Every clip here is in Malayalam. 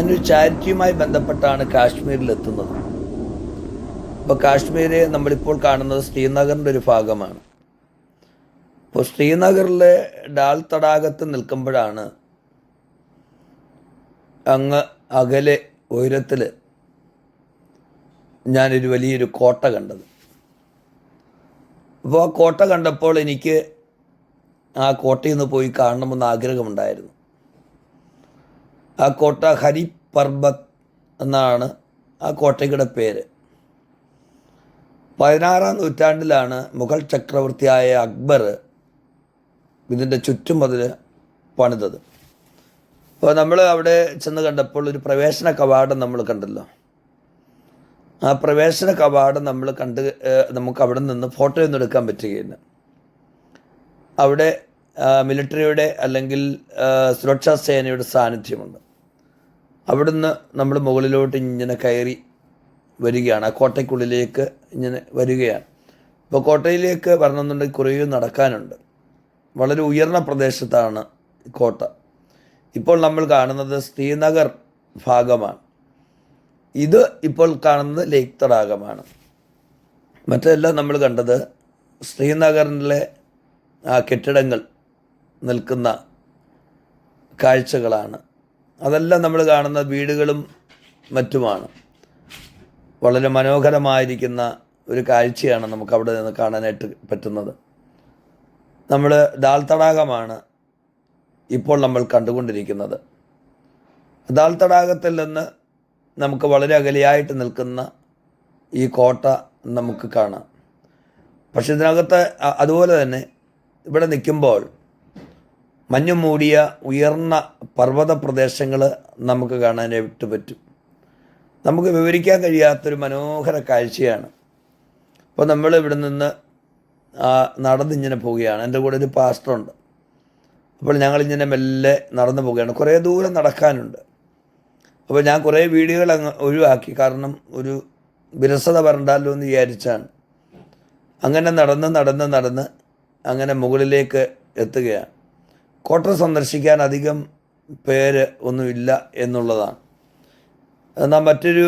ഞാനൊരു ചാരിറ്റിയുമായി ബന്ധപ്പെട്ടാണ് കാശ്മീരിൽ എത്തുന്നത് ഇപ്പോൾ കാശ്മീർ നമ്മളിപ്പോൾ കാണുന്നത് ശ്രീനഗറിന്റെ ഒരു ഭാഗമാണ്. ഇപ്പോൾ ശ്രീനഗറിലെ ഡാൽ തടാകത്ത് നിൽക്കുമ്പോഴാണ് അങ്ങ് അകലെ ഉയരത്തിൽ ഞാനൊരു വലിയൊരു കോട്ട കണ്ടത്. അപ്പോൾ ആ കോട്ട കണ്ടപ്പോൾ എനിക്ക് ആ കോട്ടയിൽ നിന്ന് പോയി കാണണമെന്ന് ആഗ്രഹമുണ്ടായിരുന്നു. ആ കോട്ട ഹരി പർബത്ത് എന്നാണ് ആ കോട്ടയുടെ പേര്. പതിനാറാം നൂറ്റാണ്ടിലാണ് മുഗൾ ചക്രവർത്തിയായ അക്ബർ ഇതിന്റെ ചുറ്റുമതിൽ പണിതത്. അപ്പോൾ നമ്മൾ അവിടെ ചെന്ന് കണ്ടപ്പോൾ ഒരു പ്രവേശന കവാടം നമ്മൾ കണ്ടല്ലോ. ആ പ്രവേശന കവാടം നമ്മൾ കണ്ട് നമുക്ക് അവിടെ നിന്ന് ഫോട്ടോ ഒന്നും എടുക്കാൻ പറ്റുകയില്ല. അവിടെ മിലിറ്ററിയുടെ അല്ലെങ്കിൽ സുരക്ഷാ സേനയുടെ സാന്നിധ്യമുണ്ട്. അവിടുന്ന് നമ്മൾ മുകളിലോട്ട് ഇങ്ങനെ കയറി വരികയാണ്. ആ കോട്ടയ്ക്കുള്ളിലേക്ക് ഇങ്ങനെ വരികയാണ്. അപ്പോൾ കോട്ടയിലേക്ക് വരണമെന്നുണ്ടെങ്കിൽ കുറേ നടക്കാനുണ്ട്. വളരെ ഉയർന്ന പ്രദേശത്താണ് കോട്ട. ഇപ്പോൾ നമ്മൾ കാണുന്നത് ശ്രീനഗർ ഭാഗമാണ്. ഇത് ഇപ്പോൾ കാണുന്നത് ലേക്ക് തടാകമാണ്. മറ്റെല്ലാം നമ്മൾ കണ്ടത് ശ്രീനഗറിലെ ആ കെട്ടിടങ്ങൾ നിൽക്കുന്ന കാഴ്ചകളാണ്. അതെല്ലാം നമ്മൾ കാണുന്ന വീടുകളും മറ്റുമാണ്. വളരെ മനോഹരമായിരിക്കുന്ന ഒരു കാഴ്ചയാണ് നമുക്ക് അവിടെ നിന്ന് കാണാനായിട്ട് പറ്റുന്നത്. നമ്മൾ ദാൽ തടാകമാണ് ഇപ്പോൾ നമ്മൾ കണ്ടുകൊണ്ടിരിക്കുന്നത്. ദാൽ തടാകത്തിൽ നിന്ന് നമുക്ക് വളരെ അകലെയായിട്ട് നിൽക്കുന്ന ഈ കോട്ട നമുക്ക് കാണാം. പക്ഷെ ഇതിനകത്ത് അതുപോലെ തന്നെ ഇവിടെ നിൽക്കുമ്പോൾ മഞ്ഞു മൂടിയ ഉയർന്ന പർവത പ്രദേശങ്ങൾ നമുക്ക് കാണാനായിട്ട് പറ്റും. നമുക്ക് വിവരിക്കാൻ കഴിയാത്തൊരു മനോഹര കാഴ്ചയാണ്. അപ്പോൾ നമ്മൾ ഇവിടെ നിന്ന് നടന്നിങ്ങനെ പോവുകയാണ്. എന്റെ കൂടെ ഒരു പാസ്റ്ററുണ്ട്. അപ്പോൾ ഞങ്ങളിങ്ങനെ മെല്ലെ നടന്നു പോവുകയാണ്. കുറേ ദൂരം നടക്കാനുണ്ട്. അപ്പോൾ ഞാൻ കുറേ വീഡിയോകൾ അങ്ങ് ഒഴിവാക്കി. കാരണം ഒരു വിരസത വരണ്ടല്ലോ എന്ന് വിചാരിച്ചാണ്. അങ്ങനെ നടന്ന് നടന്ന് നടന്ന് അങ്ങനെ മുകളിലേക്ക് എത്തുകയാണ്. കോട്ട സന്ദർശിക്കാൻ അധികം പേര് ഒന്നുമില്ല എന്നുള്ളതാണ്. എന്നാൽ മറ്റൊരു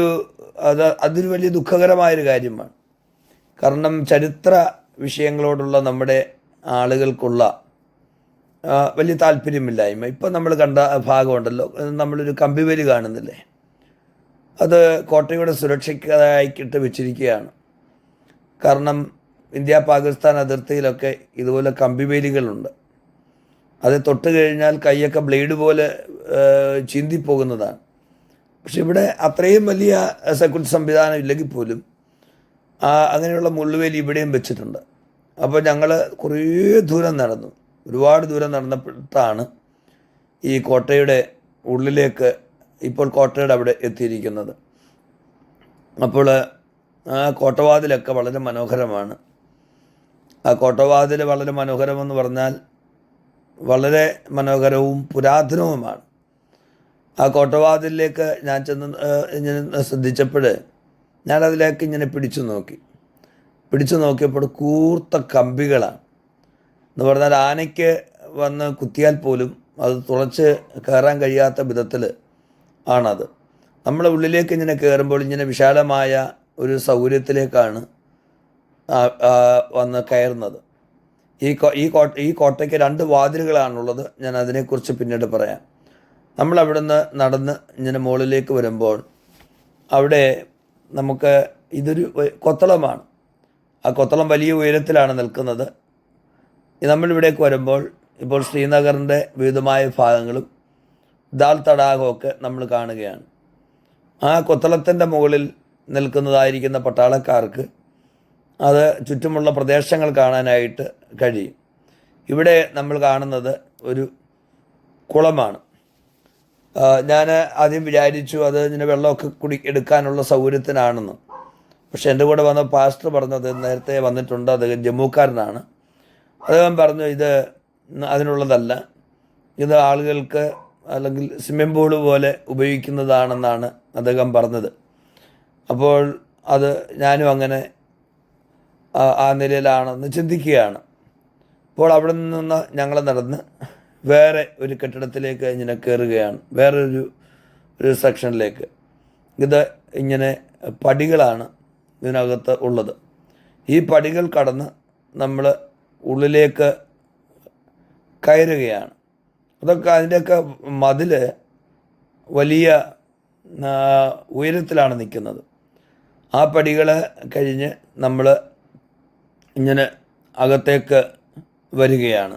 അത് അതൊരു വലിയ ദുഃഖകരമായൊരു കാര്യമാണ്. കാരണം ചരിത്ര വിഷയങ്ങളോടുള്ള നമ്മുടെ ആളുകൾക്കുള്ള വലിയ താല്പര്യമില്ലായ്മ. ഇപ്പം നമ്മൾ കണ്ട ഭാഗമുണ്ടല്ലോ. നമ്മളൊരു കമ്പിവേലി കാണുന്നില്ലേ? അത് കോട്ടയുടെ സുരക്ഷയ്ക്കായിട്ട് വെച്ചിരിക്കുകയാണ്. കാരണം ഇന്ത്യ പാകിസ്ഥാൻ അതിർത്തിയിലൊക്കെ ഇതുപോലെ കമ്പിവേലികളുണ്ട്. അത് തൊട്ട് കഴിഞ്ഞാൽ കൈയൊക്കെ ബ്ലേഡ് പോലെ ചിന്തിപ്പോകുന്നതാണ്. പക്ഷെ ഇവിടെ അത്രയും വലിയ സെക്യൂരിറ്റി സംവിധാനം ഇല്ലെങ്കിൽ പോലും അങ്ങനെയുള്ള മുള്ളുവേലി ഇവിടെയും വെച്ചിട്ടുണ്ട്. അപ്പോൾ ഞങ്ങൾ കുറേ ദൂരം നടന്നു. ഒരുപാട് ദൂരം നടന്നപ്പോഴാണ് ഈ കോട്ടയുടെ ഉള്ളിലേക്ക് ഇപ്പോൾ കോട്ടയുടെ അവിടെ എത്തിയിരിക്കുന്നത്. അപ്പോൾ ആ കോട്ടവാതിലൊക്കെ വളരെ മനോഹരമാണ്. ആ കോട്ടവാതിൽ വളരെ മനോഹരമെന്ന് പറഞ്ഞാൽ വളരെ മനോഹരവും പുരാതനവുമാണ്. ആ കോട്ടവാതിലേക്ക് ഞാൻ ചെന്ന് ഇങ്ങനെ ശ്രദ്ധിച്ചപ്പോൾ ഞാനതിലേക്ക് ഇങ്ങനെ പിടിച്ചു നോക്കി. പിടിച്ചു നോക്കിയപ്പോൾ കൂർത്ത കമ്പികളാണ്. എന്ന് പറഞ്ഞാൽ ആനയ്ക്ക് വന്ന് കുത്തിയാൽ പോലും അത് തുളച്ച് കയറാൻ കഴിയാത്ത വിധത്തിൽ ആണത്. നമ്മളെ ഉള്ളിലേക്ക് ഇങ്ങനെ കയറുമ്പോൾ ഇങ്ങനെ വിശാലമായ ഒരു സൗകര്യത്തിലേക്കാണ് വന്ന് കയറുന്നത്. ഈ ഈ കോട്ട ഈ കോട്ടയ്ക്ക് രണ്ട് വാതിലുകളാണുള്ളത്. ഞാൻ അതിനെക്കുറിച്ച് പിന്നീട് പറയാം. നമ്മൾ അവിടുന്ന് നടന്ന് ഇങ്ങനെ മുകളിലേക്ക് വരുമ്പോൾ അവിടെ നമുക്ക് ഇതൊരു കൊത്തളമാണ്. ആ കൊത്തളം വലിയ ഉയരത്തിലാണ് നിൽക്കുന്നത്. നമ്മളിവിടേക്ക് വരുമ്പോൾ ഇപ്പോൾ ശ്രീനഗറിന്റെ വിവിധമായ ഭാഗങ്ങളും ദാൽ തടാകമൊക്കെ നമ്മൾ കാണുകയാണ്. ആ കൊത്തളത്തിന്റെ മുകളിൽ നിൽക്കുന്നതായിരിക്കുന്ന പട്ടാളക്കാർക്ക് അത് ചുറ്റുമുള്ള പ്രദേശങ്ങൾ കാണാനായിട്ട് കഴിയും. ഇവിടെ നമ്മൾ കാണുന്നത് ഒരു കുളമാണ്. ഞാൻ ആദ്യം വിചാരിച്ചു അത് ഇങ്ങനെ വെള്ളമൊക്കെ കുടി എടുക്കാനുള്ള സൗകര്യത്തിനാണെന്ന്. പക്ഷെ എന്റെ കൂടെ വന്ന പാസ്റ്റർ പറഞ്ഞത് നേരത്തെ വന്നിട്ടുണ്ട് അദ്ദേഹം ജമ്മുക്കാരനാണ്. അദ്ദേഹം പറഞ്ഞു ഇത് അതിനുള്ളതല്ല. ഇത് ആളുകൾക്ക് അല്ലെങ്കിൽ സ്വിമ്മിംഗ് പൂൾ പോലെ ഉപയോഗിക്കുന്നതാണെന്നാണ് അദ്ദേഹം പറഞ്ഞത്. അപ്പോൾ അത് ഞാനും അങ്ങനെ ആ- നിലയിലാണെന്ന് ചിന്തിക്കുകയാണ്. അപ്പോൾ അവിടെ നിന്ന് ഞങ്ങൾ നടന്ന് വേറെ ഒരു കെട്ടിടത്തിലേക്ക് ഇങ്ങനെ കയറുകയാണ്. വേറൊരു ഒരു സെക്ഷനിലേക്ക്. ഇത് ഇങ്ങനെ പടികളാണ് ഇതിനകത്ത് ഉള്ളത്. ഈ പടികൾ കടന്ന് നമ്മൾ ഉള്ളിലേക്ക് കയറുകയാണ്. അതൊക്കെ അതിന്റെയൊക്കെ മതിൽ വലിയ ഉയരത്തിലാണ് നിൽക്കുന്നത്. ആ പടികൾ കഴിഞ്ഞ് നമ്മൾ ഇങ്ങനെ അകത്തേക്ക് വരികയാണ്.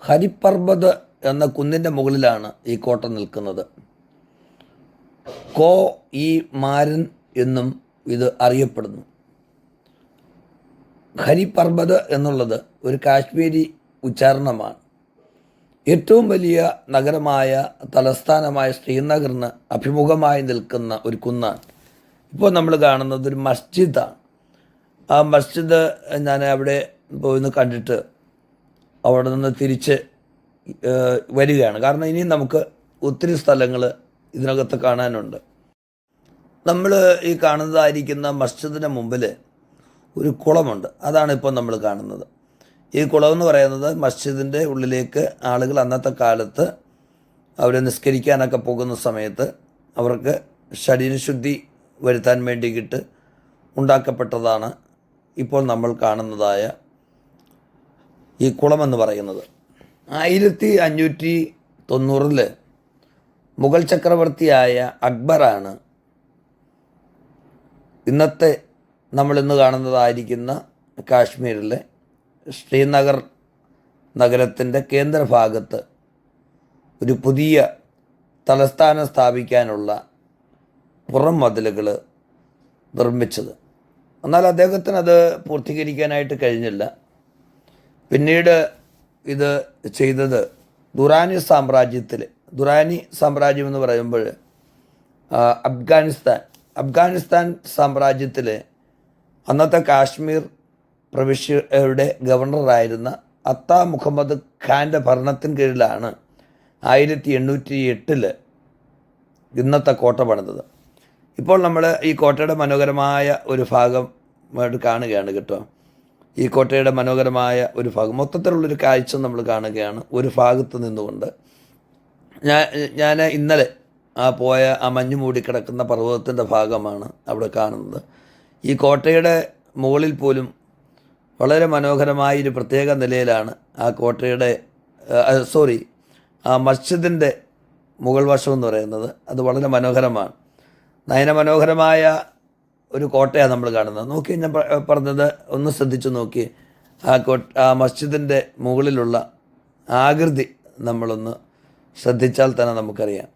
ഹരിപർബത് എന്ന കുന്നിന്റെ മുകളിലാണ് ഈ കോട്ട നിൽക്കുന്നത്. കോ ഈ മാരൻ എന്നും ഇത് അറിയപ്പെടുന്നു. ഹരിപർബത് എന്നുള്ളത് ഒരു കാശ്മീരി ഉച്ചാരണമാണ്. ഏറ്റവും വലിയ നഗരമായ തലസ്ഥാനമായ ശ്രീനഗറിന് അഭിമുഖമായി നിൽക്കുന്ന ഒരു കുന്നാണ് ഇപ്പോൾ നമ്മൾ കാണുന്നത് ഒരു മസ്ജിദാണ്. ആ മസ്ജിദ് ഞാൻ അവിടെ പോയിന്ന് കണ്ടിട്ട് അവിടെ നിന്ന് തിരിച്ച് വരികയാണ്. കാരണം ഇനിയും നമുക്ക് ഒത്തിരി സ്ഥലങ്ങൾ ഇതിനകത്ത് കാണാനുണ്ട്. നമ്മൾ ഈ കാണുന്നതായിരിക്കുന്ന മസ്ജിദിന് മുമ്പിൽ ഒരു കുളമുണ്ട്. അതാണ് ഇപ്പോൾ നമ്മൾ കാണുന്നത്. ഈ കുളം എന്ന് പറയുന്നത് മസ്ജിദിന്റെ ഉള്ളിലേക്ക് ആളുകൾ അന്നത്തെ കാലത്ത് അവർ നിസ്കരിക്കാനൊക്കെ പോകുന്ന സമയത്ത് അവർക്ക് ശരീരശുദ്ധി വരുത്താൻ വേണ്ടിയിട്ട് ഉണ്ടാക്കപ്പെട്ടതാണ് ഇപ്പോൾ നമ്മൾ കാണുന്നതായ ഈ കുളമെന്ന് പറയുന്നത്. ആയിരത്തി അഞ്ഞൂറ്റി തൊണ്ണൂറിൽ മുഗൾ ചക്രവർത്തിയായ അക്ബറാണ് ഇന്നത്തെ നമ്മളിന്ന് കാണുന്നതായിരിക്കുന്ന കാശ്മീരിലെ ശ്രീനഗർ നഗരത്തിന്റെ കേന്ദ്രഭാഗത്ത് ഒരു പുതിയ തലസ്ഥാനം സ്ഥാപിക്കാനുള്ള പുറം മതിലുകൾ നിർമ്മിച്ചത്. എന്നാൽ അദ്ദേഹത്തിന് അത് പൂർത്തീകരിക്കാനായിട്ട് കഴിഞ്ഞില്ല. പിന്നീട് ഇത് ചെയ്തത് ദുറാനി സാമ്രാജ്യത്തിൽ ദുറാനി സാമ്രാജ്യം എന്ന് പറയുമ്പോൾ അഫ്ഗാനിസ്ഥാൻ. അഫ്ഗാനിസ്ഥാൻ സാമ്രാജ്യത്തിൽ അന്നത്തെ കാശ്മീർ പ്രവിശ്യയുടെ ഗവർണറായിരുന്ന അത്ത മുഹമ്മദ് ഖാന്റെ ഭരണത്തിന് കീഴിലാണ് ആയിരത്തി എണ്ണൂറ്റി എട്ടിൽ ഇന്നത്തെ കോട്ട പണിതത്. ഇപ്പോൾ നമ്മൾ ഈ കോട്ടയുടെ മനോഹരമായ ഒരു ഭാഗം കാണുകയാണ് കേട്ടോ. ഈ കോട്ടയുടെ മനോഹരമായ ഒരു ഭാഗം. മൊത്തത്തിലുള്ളൊരു കാഴ്ച നമ്മൾ കാണുകയാണ്. ഒരു ഭാഗത്ത് നിന്നുകൊണ്ട്. ഞാൻ ഞാൻ ഇന്നലെ ആ പോയ ആ മഞ്ഞ് മൂടിക്കിടക്കുന്ന പർവതത്തിന്റെ ഭാഗമാണ് അവിടെ കാണുന്നത്. ഈ കോട്ടയുടെ മുകളിൽ പോലും വളരെ മനോഹരമായ ഒരു പ്രത്യേക നിലയിലാണ് ആ കോട്ടയുടെ സോറി ആ മസ്ജിദിന്റെ മുഗൾ വശം എന്ന് പറയുന്നത്. അത് വളരെ മനോഹരമാണ്. നയനമനോഹരമായ ഒരു കോട്ടയാണ് നമ്മൾ കാണുന്നത്. നോക്കി ഞാൻ പറഞ്ഞത് ഒന്ന് ശ്രദ്ധിച്ചു നോക്കി. ആ കോട്ട ആ മസ്ജിദിന്റെ മുകളിലുള്ള ആകൃതി നമ്മളൊന്ന് ശ്രദ്ധിച്ചാൽ തന്നെ നമുക്കറിയാം.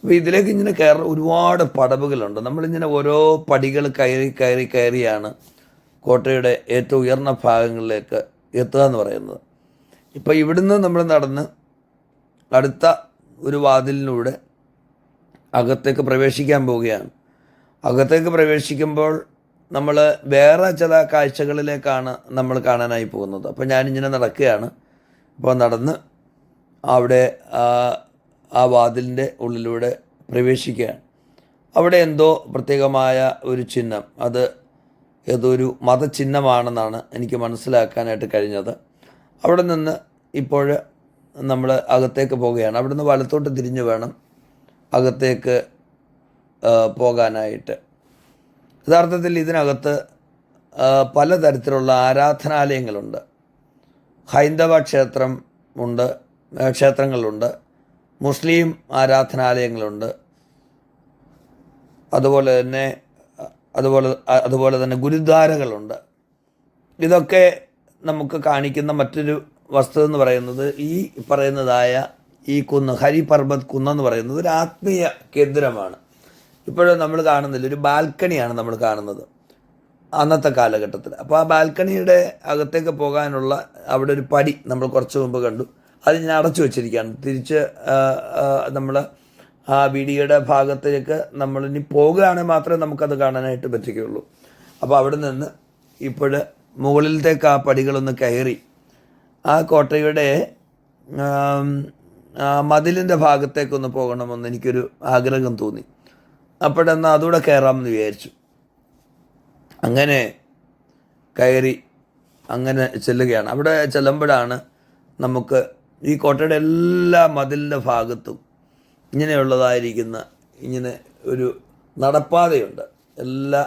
അപ്പോൾ ഇതിലേക്ക് ഇങ്ങനെ കയറുന്ന ഒരുപാട് പടവുകളുണ്ട്. നമ്മളിങ്ങനെ ഓരോ പടികൾ കയറി കയറി കയറിയാണ് കോട്ടയുടെ ഏറ്റവും ഉയർന്ന ഭാഗങ്ങളിലേക്ക് എത്തുക എന്ന് പറയുന്നത്. ഇപ്പോൾ ഇവിടുന്ന് നമ്മൾ നടന്ന് അടുത്ത ഒരു വാതിലിലൂടെ അകത്തേക്ക് പ്രവേശിക്കാൻ പോവുകയാണ്. അകത്തേക്ക് പ്രവേശിക്കുമ്പോൾ നമ്മൾ വേറെ ചില കാഴ്ചകളിലേക്കാണ് നമ്മൾ കാണാനായി പോകുന്നത്. അപ്പോൾ ഞാനിങ്ങനെ നടക്കുകയാണ്. അപ്പോൾ നടന്ന് അവിടെ ആ വാതിലിന്റെ ഉള്ളിലൂടെ പ്രവേശിക്കുകയാണ്. അവിടെ എന്തോ പ്രത്യേകമായ ഒരു ചിഹ്നം. അത് ഏതോ ഒരു മതചിഹ്നമാണെന്നാണ് എനിക്ക് മനസ്സിലാക്കാനായിട്ട് കഴിഞ്ഞത്. അവിടെ നിന്ന് ഇപ്പോൾ നമ്മൾ അകത്തേക്ക് പോവുകയാണ്. അവിടെ നിന്ന് വലത്തോട്ട് തിരിഞ്ഞു വേണം അകത്തേക്ക് പോകാനായിട്ട്. യഥാർത്ഥത്തിൽ ഇതിനകത്ത് പലതരത്തിലുള്ള ആരാധനാലയങ്ങളുണ്ട്. ഹൈന്ദവ ക്ഷേത്രം ഉണ്ട് ക്ഷേത്രങ്ങളുണ്ട് മുസ്ലിം ആരാധനാലയങ്ങളുണ്ട്. അതുപോലെ തന്നെ അതുപോലെ അതുപോലെ തന്നെ ഗുരുദ്വാരകളുണ്ട്. ഇതൊക്കെ നമുക്ക് കാണിക്കുന്ന മറ്റൊരു വസ്തുത എന്ന് പറയുന്നത് ഈ പറയുന്നതായ ഈ കുന്ന് ഹരിപർവത് കുന്നെന്ന് പറയുന്നത് ഒരു ആത്മീയ കേന്ദ്രമാണ്. ഇപ്പോഴും നമ്മൾ കാണുന്നില്ല. ഒരു ബാൽക്കണിയാണ് നമ്മൾ കാണുന്നത് അന്നത്തെ കാലഘട്ടത്തിൽ. അപ്പോൾ ആ ബാൽക്കണിയുടെ അകത്തേക്ക് പോകാനുള്ള അവിടെ ഒരു പടി നമ്മൾ കുറച്ച് മുമ്പ് കണ്ടു. അത് ഞാൻ അടച്ചു വെച്ചിരിക്കുകയാണ്. തിരിച്ച് നമ്മൾ ആ വീഡിയോയുടെ ഭാഗത്തേക്ക് നമ്മളിനി പോകുകയാണെങ്കിൽ മാത്രമേ നമുക്കത് കാണാനായിട്ട് പറ്റുകയുള്ളൂ. അപ്പോൾ അവിടെ നിന്ന് ഇപ്പോൾ മുകളിലത്തേക്ക് ആ പടികളൊന്ന് കയറി ആ കോട്ടയുടെ മതിലിന്റെ ഭാഗത്തേക്കൊന്ന് പോകണമെന്ന് എനിക്കൊരു ആഗ്രഹം തോന്നി. അപ്പോഴെന്നാൽ അതുകൂടെ കയറാമെന്ന് വിചാരിച്ചു. അങ്ങനെ കയറി അങ്ങനെ ചെല്ലുകയാണ്. അവിടെ ചെല്ലുമ്പോഴാണ് നമുക്ക് ഈ കോട്ടയുടെ എല്ലാ മതിലിന്റെ ഭാഗത്തും ഇങ്ങനെയുള്ളതായിരിക്കുന്ന ഇങ്ങനെ ഒരു നടപ്പാതയുണ്ട് എല്ലാ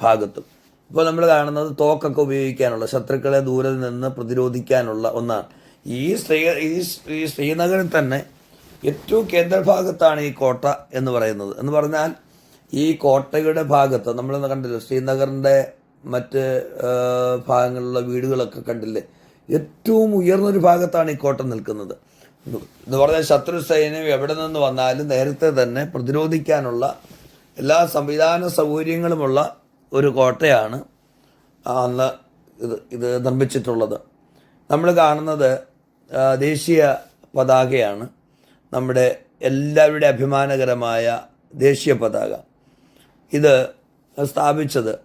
ഭാഗത്തും. ഇപ്പോൾ നമ്മൾ കാണുന്നത് തോക്കൊക്കെ ഉപയോഗിക്കാനുള്ള ശത്രുക്കളെ ദൂരെ നിന്ന് പ്രതിരോധിക്കാനുള്ള ഒന്നാണ്. ഈ ശ്രീ ഈ ശ്രീ ശ്രീനഗറിൽ തന്നെ ഏറ്റവും കേന്ദ്രഭാഗത്താണ് ഈ കോട്ട എന്ന് പറയുന്നത്. എന്ന് പറഞ്ഞാൽ ഈ കോട്ടയുടെ ഭാഗത്ത് നമ്മൾ കണ്ടില്ലേ ശ്രീനഗറിന്റെ മറ്റ് ഭാഗങ്ങളിലുള്ള വീടുകളൊക്കെ കണ്ടില്ലേ ഏറ്റവും ഉയർന്നൊരു ഭാഗത്താണ് ഈ കോട്ട നിൽക്കുന്നത്. എന്ന് പറഞ്ഞാൽ ശത്രു സൈന്യം എവിടെ നിന്ന് വന്നാലും നേരത്തെ തന്നെ പ്രതിരോധിക്കാനുള്ള എല്ലാ സംവിധാന സൗകര്യങ്ങളുമുള്ള ഒരു കോട്ടയാണ് അന്ന് ഇത് ഇത് നിർമ്മിച്ചിട്ടുള്ളത്. നമ്മൾ കാണുന്നത് ദേശീയ പതാകയാണ്. നമ്മുടെ എല്ലാവരുടെ അഭിമാനകരമായ ദേശീയ പതാക. ഇത് സ്ഥാപിച്ചത്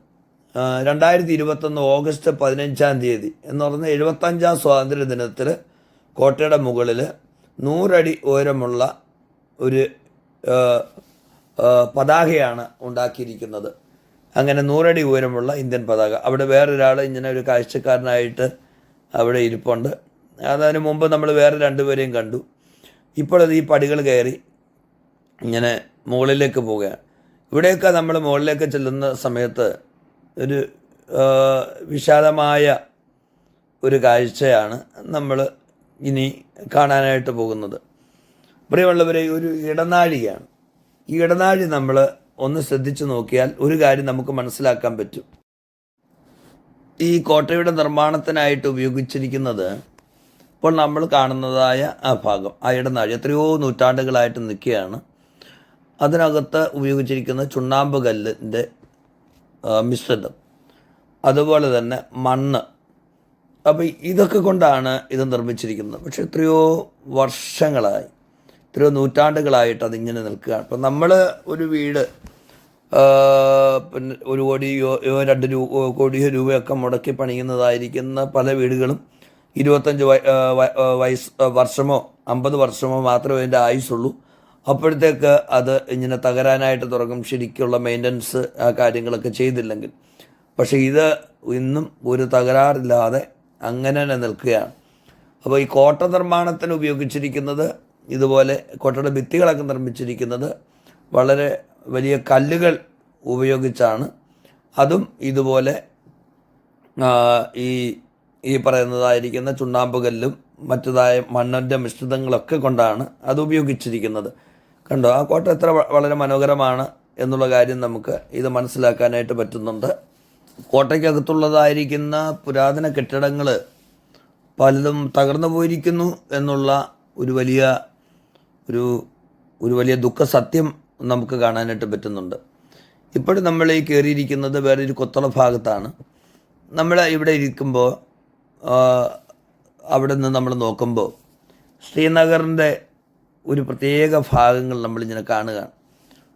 രണ്ടായിരത്തി ഇരുപത്തൊന്ന് ഓഗസ്റ്റ് പതിനഞ്ചാം തീയതി എന്ന് പറഞ്ഞാൽ എഴുപത്തഞ്ചാം സ്വാതന്ത്ര്യ ദിനത്തിൽ കോട്ടയുടെ മുകളിൽ നൂറടി ഉയരമുള്ള ഒരു പതാകയാണ് ഉണ്ടാക്കിയിരിക്കുന്നത്. അങ്ങനെ നൂറടി ഉയരമുള്ള ഇന്ത്യൻ പതാക. അവിടെ വേറൊരാൾ ഇങ്ങനെ ഒരു കാഴ്ചക്കാരനായിട്ട് അവിടെ ഇരിപ്പുണ്ട്. അതിന് മുമ്പ് നമ്മൾ വേറെ രണ്ടുപേരെയും കണ്ടു. ഇപ്പോഴത് ഈ പടികൾ കയറി ഇങ്ങനെ മുകളിലേക്ക് പോവുകയാണ്. ഇവിടെയൊക്കെ നമ്മൾ മുകളിലേക്ക് ചെല്ലുന്ന സമയത്ത് ഒരു വിശാലമായ ഒരു കാഴ്ചയാണ് നമ്മൾ ഇനി കാണാനായിട്ട് പോകുന്നത്. പ്രിയമുള്ളവരെ ഒരു ഇടനാഴിയാണ്. ഈ ഇടനാഴി നമ്മൾ ഒന്ന് ശ്രദ്ധിച്ചു നോക്കിയാൽ ഒരു കാര്യം നമുക്ക് മനസ്സിലാക്കാൻ പറ്റും. ഈ കോട്ടയുടെ നിർമ്മാണത്തിനായിട്ട് ഉപയോഗിച്ചിരിക്കുന്നത് ഇപ്പോൾ നമ്മൾ കാണുന്നതായ ആ ഭാഗം ആ ഇടനാഴി. എത്രയോ നൂറ്റാണ്ടുകളായിട്ട് നിൽക്കുകയാണ്. അതിനകത്ത് ഉപയോഗിച്ചിരിക്കുന്ന ചുണ്ണാമ്പ് കല്ലിന്റെ മിശ്രിതം. അതുപോലെ തന്നെ മണ്ണ്. അപ്പോൾ ഇതൊക്കെ കൊണ്ടാണ് ഇത് നിർമ്മിച്ചിരിക്കുന്നത്. പക്ഷെ എത്രയോ വർഷങ്ങളായി എത്രയോ നൂറ്റാണ്ടുകളായിട്ട് അതിങ്ങനെ നിൽക്കുകയാണ്. അപ്പം നമ്മൾ ഒരു വീട് പിന്നെ ഒരു കോടിയോ രണ്ട് രൂപ കോടിയോ രൂപയൊക്കെ മുടക്കി പണിയുന്നതായിരിക്കുന്ന പല വീടുകളും ഇരുപത്തഞ്ച് വയസ് വർഷമോ അമ്പത് വർഷമോ മാത്രമേ അതിന്റെ ആയുസുള്ളൂ അപ്പോഴത്തേക്ക് അത് ഇങ്ങനെ തകരാനായിട്ട് തുടങ്ങും. ശരിക്കുള്ള മെയിന്റനൻസ് ആ കാര്യങ്ങളൊക്കെ ചെയ്തില്ലെങ്കിൽ. പക്ഷേ ഇത് ഇന്നും ഒരു തകരാറില്ലാതെ അങ്ങനെ നിൽക്കുകയാണ്. അപ്പോൾ ഈ കോട്ട നിർമ്മാണത്തിന് ഉപയോഗിച്ചിരിക്കുന്നത് ഇതുപോലെ കോട്ടയുടെ ഭിത്തികളൊക്കെ നിർമ്മിച്ചിരിക്കുന്നത് വളരെ വലിയ കല്ലുകൾ ഉപയോഗിച്ചാണ്. അതും ഇതുപോലെ ഈ ഈ പറയുന്നതായിരിക്കുന്ന ചുണ്ണാമ്പുകല്ലും മറ്റതായ മണ്ണിന്റെ മിശ്രിതങ്ങളൊക്കെ കൊണ്ടാണ് അത് ഉപയോഗിച്ചിരിക്കുന്നത്. കണ്ടോ? ആ കോട്ട എത്ര വളരെ മനോഹരമാണ് എന്നുള്ള കാര്യം നമുക്ക് ഇത് മനസ്സിലാക്കാനായിട്ട് പറ്റുന്നുണ്ട്. കോട്ടയ്ക്കകത്തുള്ളതായിരിക്കുന്ന പുരാതന കെട്ടിടങ്ങൾ പലതും തകർന്നു പോയിരിക്കുന്നു എന്നുള്ള ഒരു വലിയ ഒരു ഒരു വലിയ ദുഃഖസത്യം നമുക്ക് കാണാനായിട്ട് പറ്റുന്നുണ്ട്. ഇപ്പോഴും നമ്മൾ ഈ കയറിയിരിക്കുന്നത് വേറൊരു കൊത്തള ഭാഗത്താണ്. നമ്മൾ ഇവിടെ ഇരിക്കുമ്പോൾ അവിടെ നിന്ന് നമ്മൾ നോക്കുമ്പോൾ ശ്രീനഗറിന്റെ ഒരു പ്രത്യേക ഭാഗങ്ങൾ നമ്മളിങ്ങനെ കാണുകയാണ്.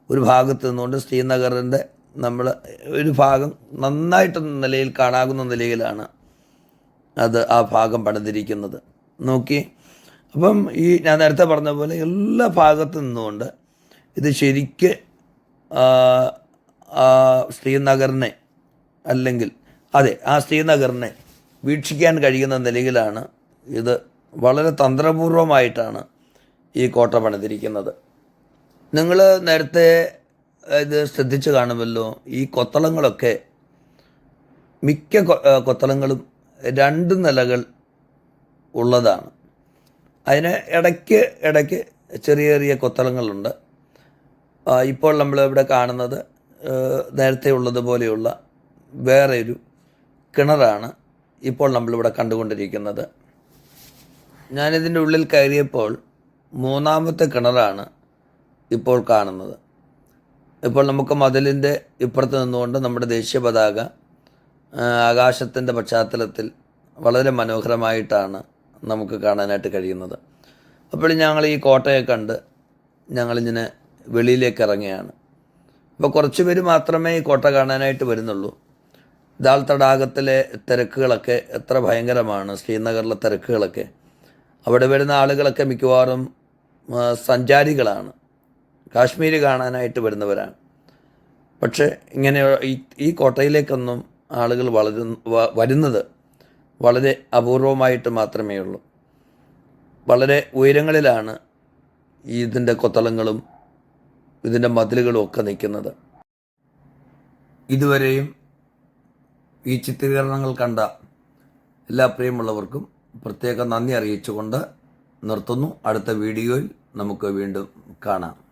ഒരു ഭാഗത്ത് നിന്നുകൊണ്ട് ശ്രീനഗറിന്റെ നമ്മൾ ഒരു ഭാഗം നന്നായിട്ട് നിലയിൽ കാണാകുന്ന നിലയിലാണ് അത് ആ ഭാഗം പണിതിരിക്കുന്നത്. നോക്കി. അപ്പം ഈ ഞാൻ നേരത്തെ പറഞ്ഞ പോലെ എല്ലാ ഭാഗത്തു നിന്നുകൊണ്ട് ഇത് ശരിക്ക് ശ്രീനഗറിനെ അല്ലെങ്കിൽ അതെ ആ ശ്രീനഗറിനെ വീക്ഷിക്കാൻ കഴിയുന്ന നിലയിലാണ് ഇത് വളരെ തന്ത്രപൂർവമായിട്ടാണ് ഈ കോട്ട പണിതിരിക്കുന്നത്. നിങ്ങൾ നേരത്തെ ഇത് ശ്രദ്ധിച്ചു കാണുമല്ലോ. ഈ കൊത്തളങ്ങളൊക്കെ മിക്ക കൊത്തളങ്ങളും രണ്ട് നിലകൾ ഉള്ളതാണ്. അതിന് ഇടയ്ക്ക് ഇടയ്ക്ക് ചെറിയ ചെറിയ കൊത്തളങ്ങളുണ്ട്. ഇപ്പോൾ നമ്മൾ ഇവിടെ കാണുന്നത് നേരത്തെ ഉള്ളതുപോലെയുള്ള വേറെ ഒരു കിണറാണ് ഇപ്പോൾ നമ്മളിവിടെ കണ്ടുകൊണ്ടിരിക്കുന്നത്. ഞാനിതിന്റെ ഉള്ളിൽ കയറിയപ്പോൾ മൂന്നാമത്തെ കിണറാണ് ഇപ്പോൾ കാണുന്നത്. ഇപ്പോൾ നമുക്ക് മതിലിന്റെ ഇപ്പുറത്ത് നിന്നുകൊണ്ട് നമ്മുടെ ദേശീയ പതാക ആകാശത്തിന്റെ പശ്ചാത്തലത്തിൽ വളരെ മനോഹരമായിട്ടാണ് നമുക്ക് കാണാനായിട്ട് കഴിയുന്നത്. അപ്പോൾ ഞങ്ങൾ ഈ കോട്ടയെ കണ്ട് ഞങ്ങളിങ്ങനെ വെളിയിലേക്ക് ഇറങ്ങുകയാണ്. അപ്പോൾ കുറച്ച് പേര് മാത്രമേ ഈ കോട്ട കാണാനായിട്ട് വരുന്നുള്ളൂ. ദാൽ തടാകത്തിലെ തിരക്കുകളൊക്കെ എത്ര ഭയങ്കരമാണ് ശ്രീനഗറിലെ തിരക്കുകളൊക്കെ. അവിടെ വരുന്ന ആളുകളൊക്കെ മിക്കവാറും സഞ്ചാരികളാണ്. കാശ്മീർ കാണാനായിട്ട് വരുന്നവരാണ്. പക്ഷേ ഇങ്ങനെ ഈ കോട്ടയിലേക്കൊന്നും ആളുകൾ വളരുന്ന വരുന്നത് വളരെ അപൂർവമായിട്ട് മാത്രമേ ഉള്ളൂ. വളരെ ഉയരങ്ങളിലാണ് ഇതിന്റെ കൊത്തളങ്ങളും ഇതിന്റെ മതിലുകളും ഒക്കെ നിൽക്കുന്നത്. ഇതുവരെയും ഈ ചിത്രീകരണങ്ങൾ കണ്ട എല്ലാ പ്രിയമുള്ളവർക്കും പ്രത്യേക നന്ദി അറിയിച്ചുകൊണ്ട് നിർത്തുന്നു. അടുത്ത വീഡിയോയിൽ നമുക്ക് വീണ്ടും കാണാം.